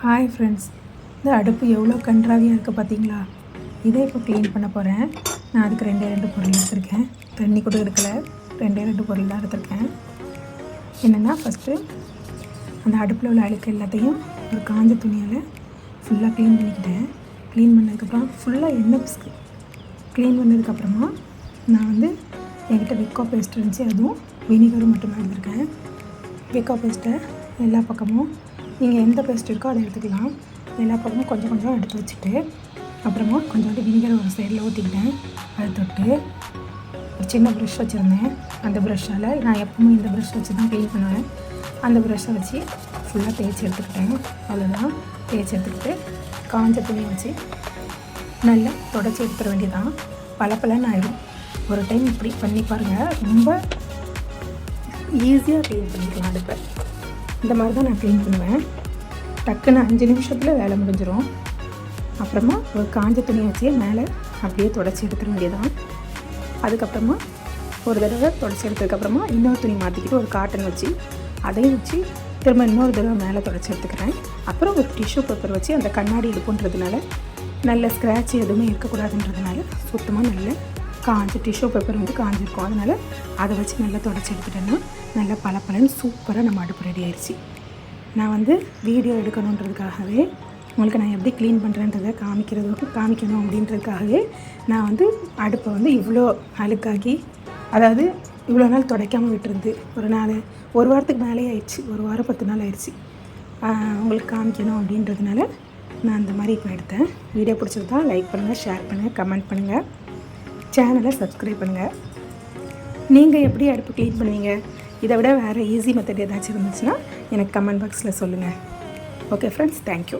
Hi friends இந்த அடுப்பு எவ்வளோ கன்றாவியாக இருக்குது பார்த்தீங்களா? இதை இப்போ க்ளீன் பண்ண போகிறேன் நான் அதுக்கு ரெண்டே ரெண்டு பொருள் எடுத்திருக்கேன். தண்ணி கூட எடுக்கல. ரெண்டே ரெண்டு பொருள் தான் எடுத்திருக்கேன். என்னென்னா ஃபஸ்ட்டு அந்த அடுப்பில் உள்ள அழுக்கு எல்லாத்தையும் ஒரு காஞ்ச துணியால் ஃபுல்லாக க்ளீன் பண்ணிக்கிட்டேன். க்ளீன் பண்ணதுக்கப்புறம் ஃபுல்லாக எண்ணெய் பிஸ்கு க்ளீன் பண்ணதுக்கப்புறமா நான் வந்து என்கிட்ட விக்கோ பேஸ்ட் இருந்துச்சு. அதுவும் வினிகரும் மட்டும் எடுத்திருக்கேன். விக்கோ பேஸ்ட்டை எல்லா பக்கமும் நீங்கள் எந்த பேஸ்ட் இருக்கோ அதை எடுத்துக்கலாம். எல்லா பழமும் கொஞ்சம் கொஞ்சம் எடுத்து வச்சுட்டு அப்புறமா கொஞ்சோண்டு வினிகர் ஒரு சைடில் ஊற்றிக்கிட்டேன் அதை தொட்டு ஒரு சின்ன ப்ரஷ் வச்சுருந்தேன். அந்த ப்ரஷ்ஷால் நான் எப்பவுமே இந்த ப்ரஷ் வச்சு தான் க்ளீன் பண்ணுவேன். அந்த ப்ரஷ்ஷை வச்சு ஃபுல்லாக தேய்ச்சி எடுத்துக்கிட்டேன். அவ்வளோதான் தேய்ச்சி எடுத்துக்கிட்டு காஞ்ச துணியை வச்சு நல்லா தொடச்சி எடுத்துட வேண்டியதான் பளபளன்னு ஆயிடும். ஒரு டைம் இப்படி பண்ணி பாருங்கள் ரொம்ப ஈஸியாக க்ளீன் பண்ணிக்கலாம் அடுப்பை. இந்த மாதிரி தான் நான் க்ளீன் பண்ணுவேன். டக்குன்னு அஞ்சு நிமிஷத்தில் வேலை முடிஞ்சிடும் அப்புறமா ஒரு காஞ்ச துணியை வச்சு மேலே அப்படியே தொடச்சி எடுத்துட வேண்டியதான் அதுக்கப்புறமா ஒரு தடவை தொடச்சி எடுத்ததுக்கப்புறமா இன்னொரு துணி மாற்றிக்கிட்டு ஒரு காட்டன் வச்சு அதையும் வச்சு திரும்ப இன்னொரு தடவை மேலே தொடச்சி எடுத்துக்கிறேன். அப்புறம் ஒரு டிஷ்யூ பேப்பர் வச்சு அந்த கண்ணாடி இழுப்புன்றதுனால நல்ல ஸ்க்ராட்ச் எதுவுமே இருக்கக்கூடாதுன்றதுனால சுத்தமாக நல்ல காஞ்ச டிஷ்யூ பேப்பர் வந்து காஞ்சிருக்கும். அதனால் அதை வச்சு நல்லா தொடச்சி எடுத்துட்டேன்னா நல்லா பளபளன்னு சூப்பராக நம்ம அடுப்பு ரெடி ஆயிடுச்சு நான் வந்து வீடியோ எடுக்கணுன்றதுக்காகவே உங்களுக்கு நான் எப்படி க்ளீன் பண்ணுறேன்றதை காமிக்கிறது காமிக்கணும் அப்படின்றதுக்காகவே நான் வந்து அடுப்பை வந்து இவ்வளோ அழுக்காக்கி அதாவது இவ்வளோ நாள் துடைக்காமல் விட்டுருந்து ஒரு நாள் ஒரு வாரத்துக்கு மேலே ஆயிடுச்சு. ஒரு வாரம் பத்து நாள் ஆயிடுச்சு. உங்களுக்கு காமிக்கணும் அப்படின்றதுனால நான் அந்த மாதிரி இப்போ எடுத்தேன். வீடியோ பிடிச்சிருந்தா லைக் பண்ணுங்கள் ஷேர் பண்ணுங்கள் கமெண்ட் பண்ணுங்கள் சேனலை சப்ஸ்கிரைப் பண்ணுங்கள் நீங்கள் எப்படி அடுப்பு க்ளீன் பண்ணுவீங்க? இதை விட வேறு ஈஸி மெத்தட் ஏதாச்சும் இருந்துச்சுன்னா எனக்கு கமெண்ட் பாக்ஸில் சொல்லுங்கள் ஓகே ஃப்ரெண்ட்ஸ் தேங்க்யூ